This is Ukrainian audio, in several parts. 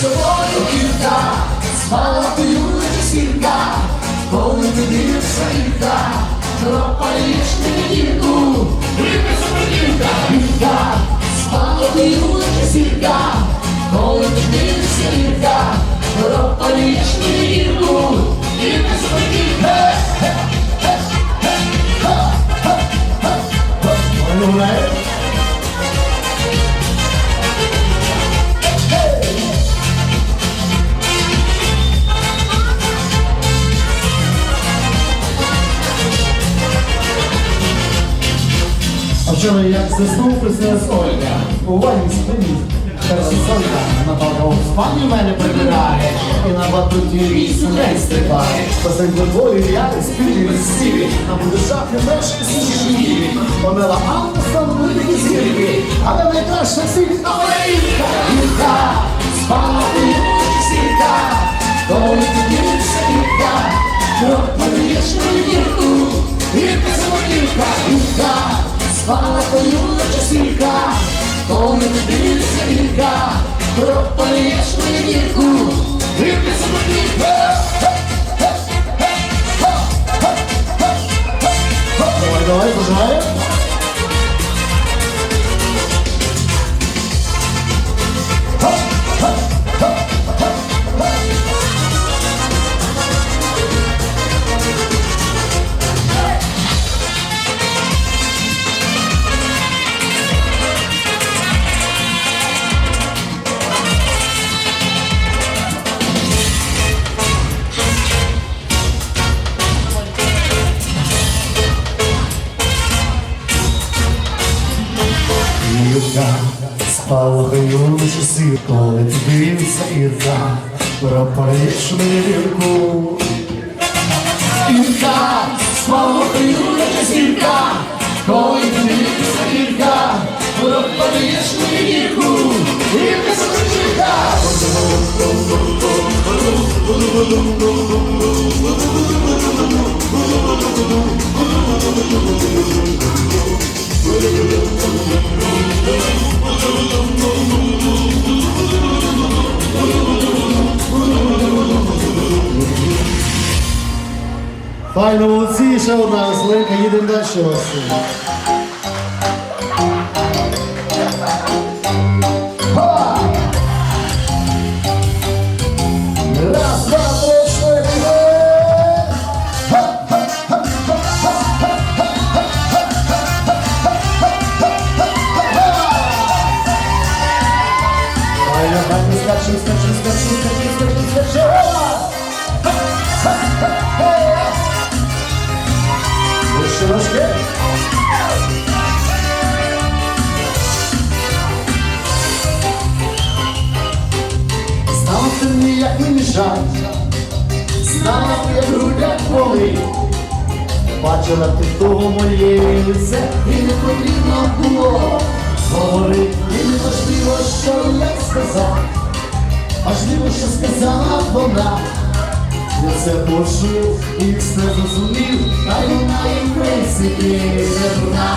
собою. Кілька, спалахує зірка, коли ти дивишся гірка, пропаліш ти кілька, кілька, спала ти спалахує зірка, коли ти вчора як заснув, приснилась Ольга. У ванні спині. Перша солька, Наталка у спальні мене прибирає. І на батуті вісім день стрибає. Посеред двоє я спільні сірі. На буде шахи перші сніжні. Помила Анна становити зірки. Але найкраще всіх Українка. Гірка, спалахує зірка, коли ти дивишся гірка, пропаліш ти гірку, гірка соборівка, гірка, спалахує зірка, коли ти дивишся гірка, мені ти гірку, гірка соборівка. Давай, давай, бажаю. Спалахаю часи, коли ти дивишся, Ірка, пропалиш мені вірку. Гірка, спалахує зірка, коли ти дивишся гірка, пропаліш ти гірку, гірка соборівка. Файно молодці, ще одна рослинка, їдемо далі Бачила ти моє лице, І не потрібно було говорить, І не важливо, що я сказав, важливо, що сказала вона. я це почув і все зрозумів. Й вона і в принципі не дурна.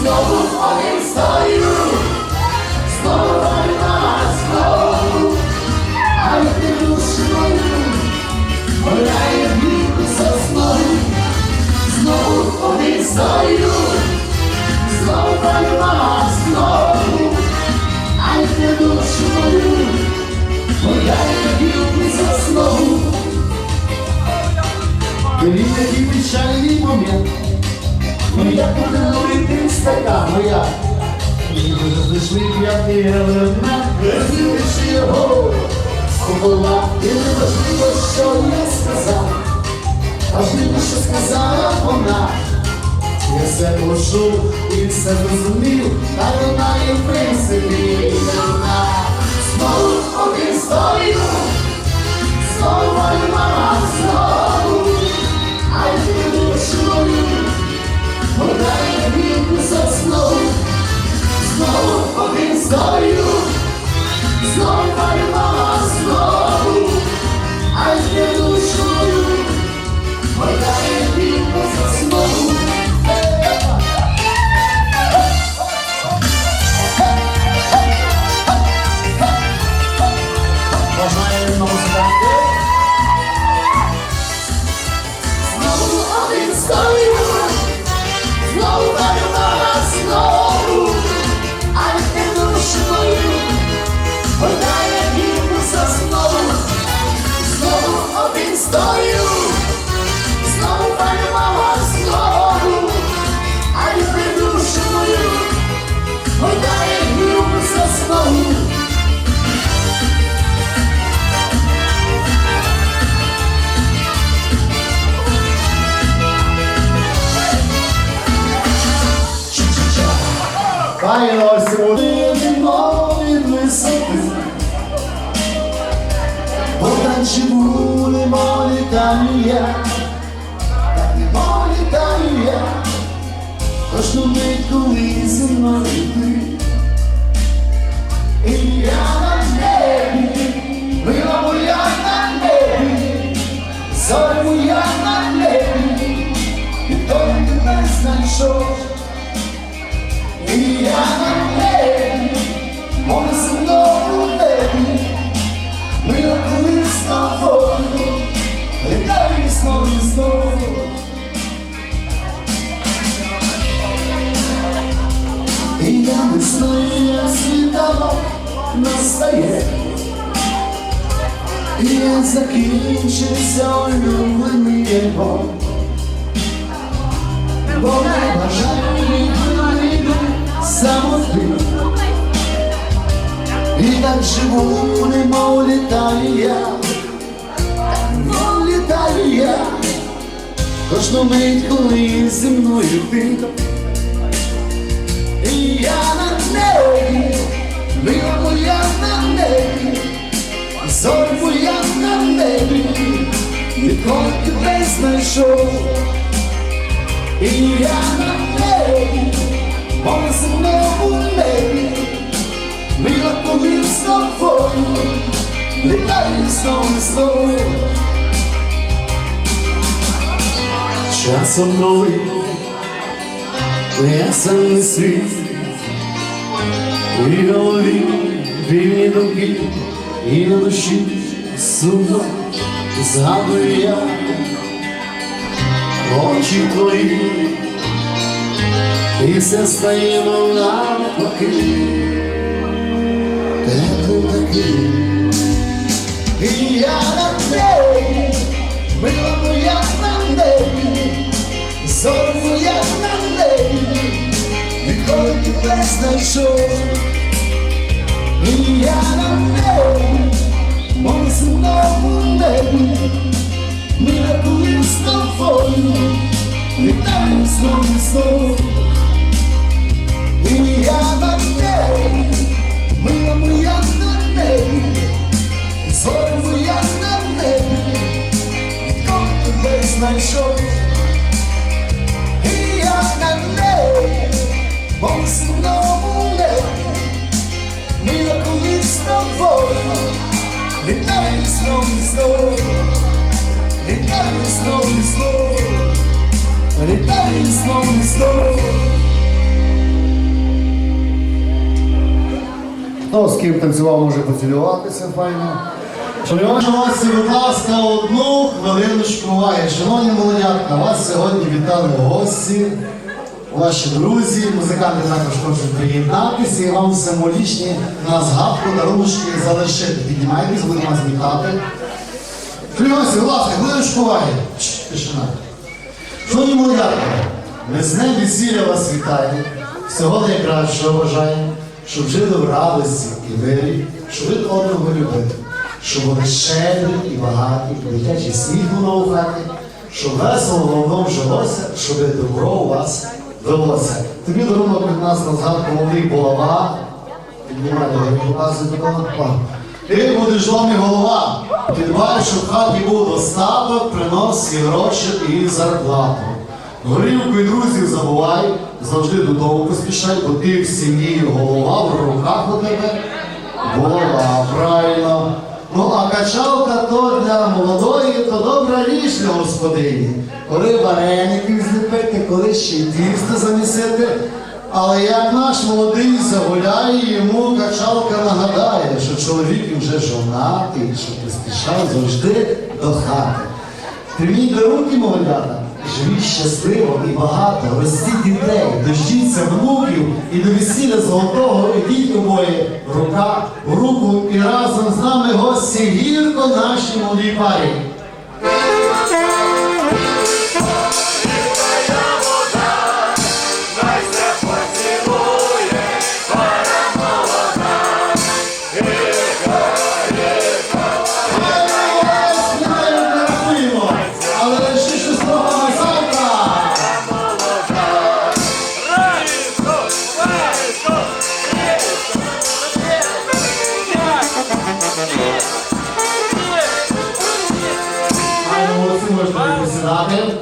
Знову один стою, знову вона, знову, а й ти віку сосною, знову один знову вона, знову, а й ти душою, гуляє віку сосною. Мені такий печальний момент, ну як буде стакан, ну як? Ніби знайшли п'ятий елемент, Розділивши його, була і не важливо, що я сказав, важливо, що сказала вона. я все почув і все зрозумів. Та вона і в принципі не вона. Знову один стою, знову мама, знову, а й ти душою, гуляє віку сосною, знову один стою, знову мама, знову, а й ти душою, гуляє віку сосною. Літаю я, так не літаю я, кожну мить, коли зі мною ти. І я на небі, мила моя на небі, зоря моя на небі, і той тебе знайшов. І я на небі, може знову в небі, знову і я не знаю, як світанок настає, і як закінчиться улюблений його. Бо не бажаю ніколи самоти І так живу, немов літаю я Кожну мить, коли зі мною ти І я на небі Мила моя на небі Зорь моя на небі Ніколи тебе знайшов і я на небі, може знову небі, мила коли з тобою, літаю знову знову. Часом коли я сам не світ, і голові вільні думки, і на душі сумно згадую я. Очі твої, і все стає мов навпаки, теплим. І я на небі, мила ніколи тебе знайшов. І я на небі, мов знову небі, Мила коли з тобою, літаю знову знову. І я на небі, мила моя на небі, зоря моя на небі, хто тебе знайшов. Мов знову в небі, мила коли з тобою, літаю знову і знову. Літаю знову і знову, літаю знову і знову. Хто з ким танцював, може поцілюватися файно. Шановні будь ласка, одну хвилиночку уваги. Шановні молодятка, вас сьогодні вітали гості, ваші друзі, музиканти також хочуть приєднатися і вам символічні на згадку даруночки залишити. Піднімайтесь, будемо вас вітати. Ласка, хвилиночку уваги. Чш, Тишина. Шановні молодятка, ми з днем весілля вас вітаємо. Всього найкращого бажаємо, щоб жили в радості і мирі, щоб ви одного любили, щоб були щедрі і багаті, дитячий сміх був у хаті, щоб весело головном жилося, щоб добро у вас велося. Тобі дарунок від нас на згадку молодий булава. Ти будеш домі голова, ти дбаєш, щоб в хаті був достаток, принос і гроші і зарплату. Горілку і друзів забувай, завжди додому поспішай, бо ти в сім'ї голова, в руках у тебе голова, правильно. Ну а качалка то для молодої, то добра річ для господині. Коли вареників зліпити, коли ще й тісто замісити. Але як наш молодий загуляє, йому качалка нагадає, що чоловік вже жонатий, що поспішав завжди до хати. Прийміть руки молодята, живіть щасливо і багато, ростіть дітей, дождіться внуків і до весілля золотого ідіть обоє рука в руку і разом з нами гості гірко нашій молодій парі. Молодці, можна присідати.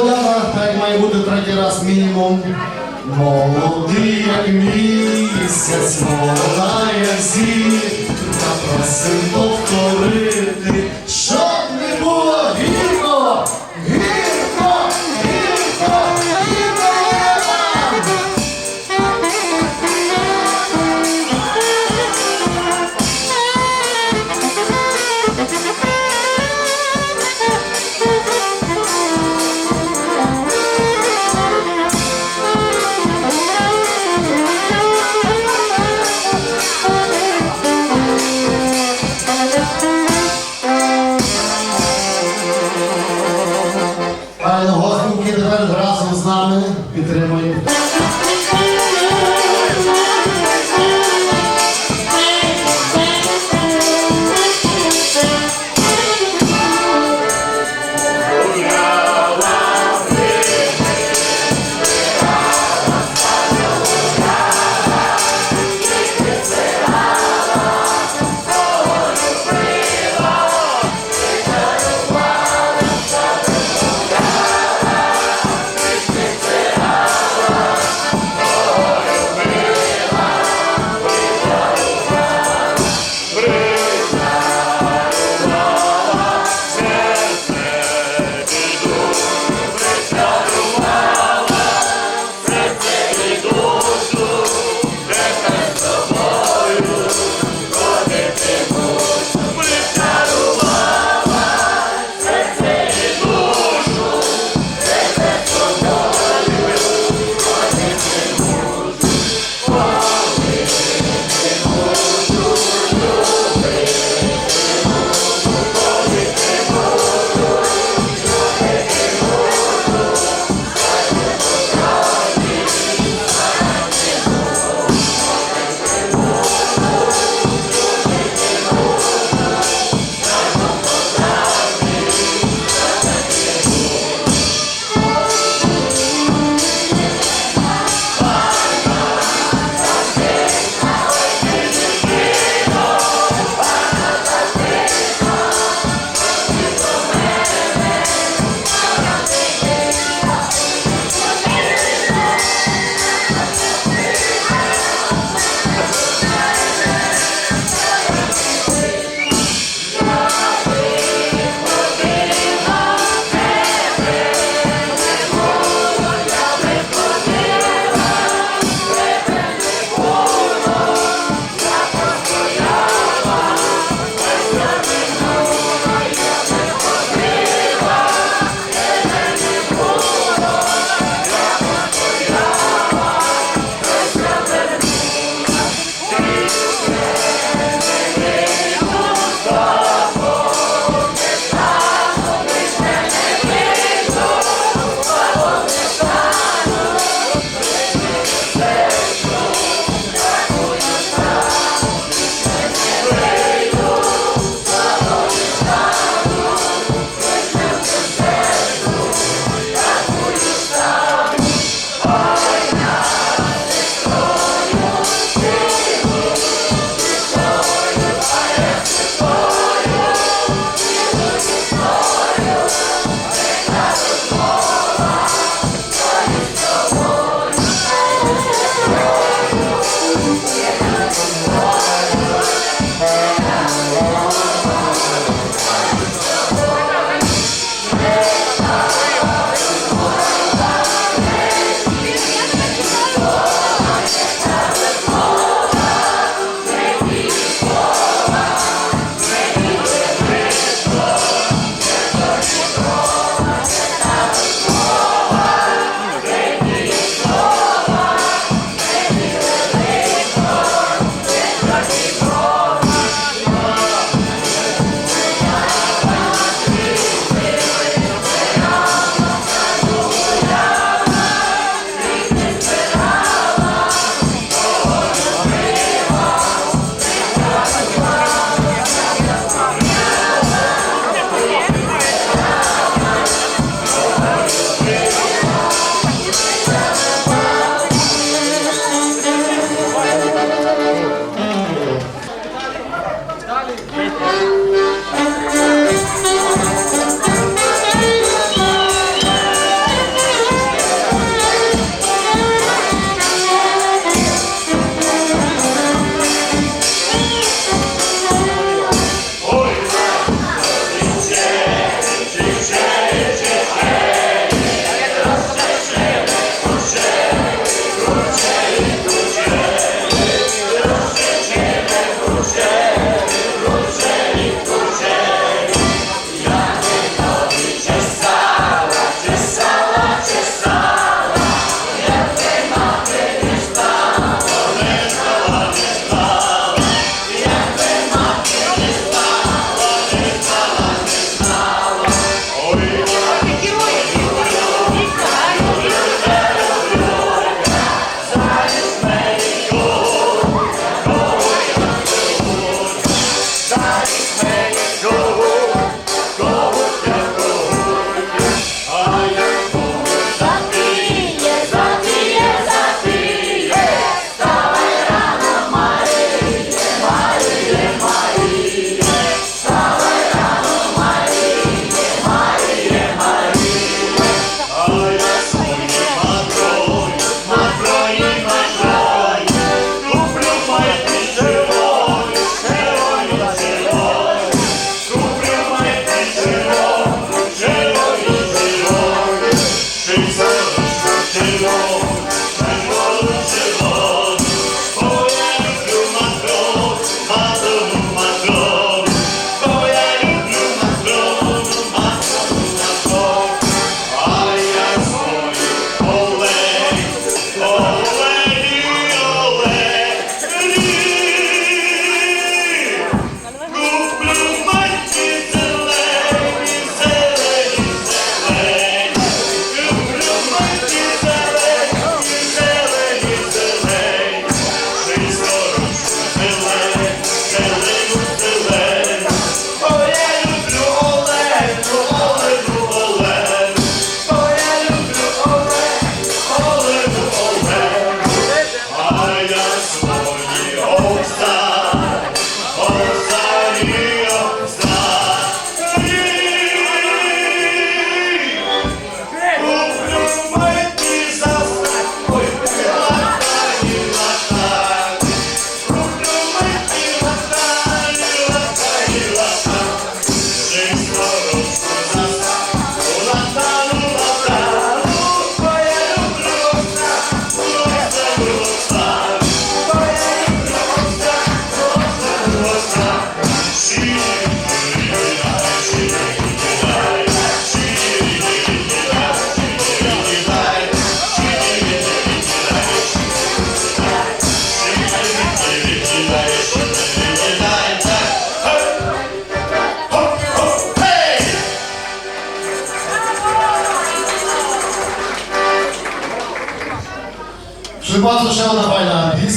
подяка, так має бути третій раз мінімум. Молодий, як місяць, молода, як зір, я просив повторити.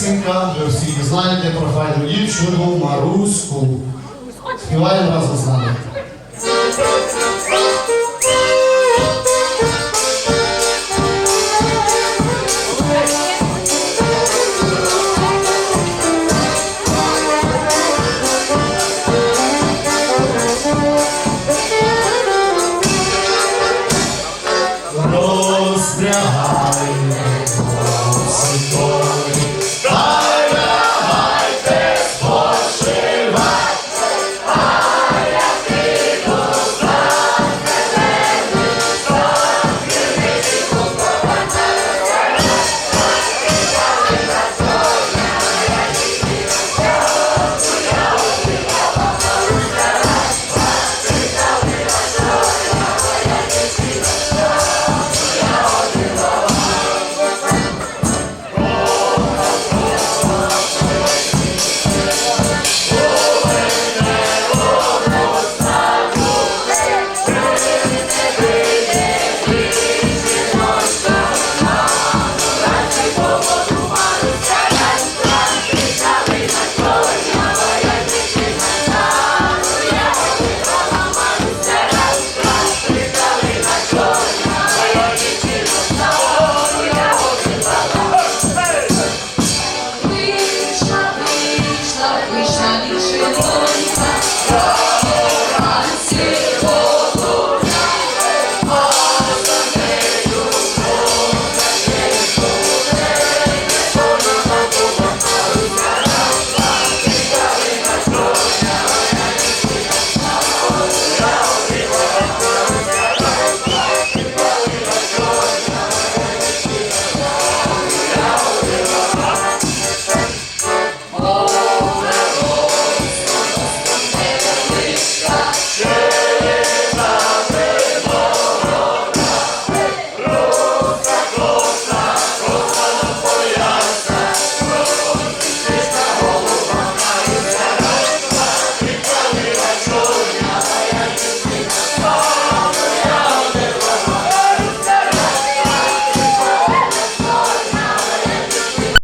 пісенька, ви всі знаєте про файну дівчину Маруську. Співаємо разом з нами.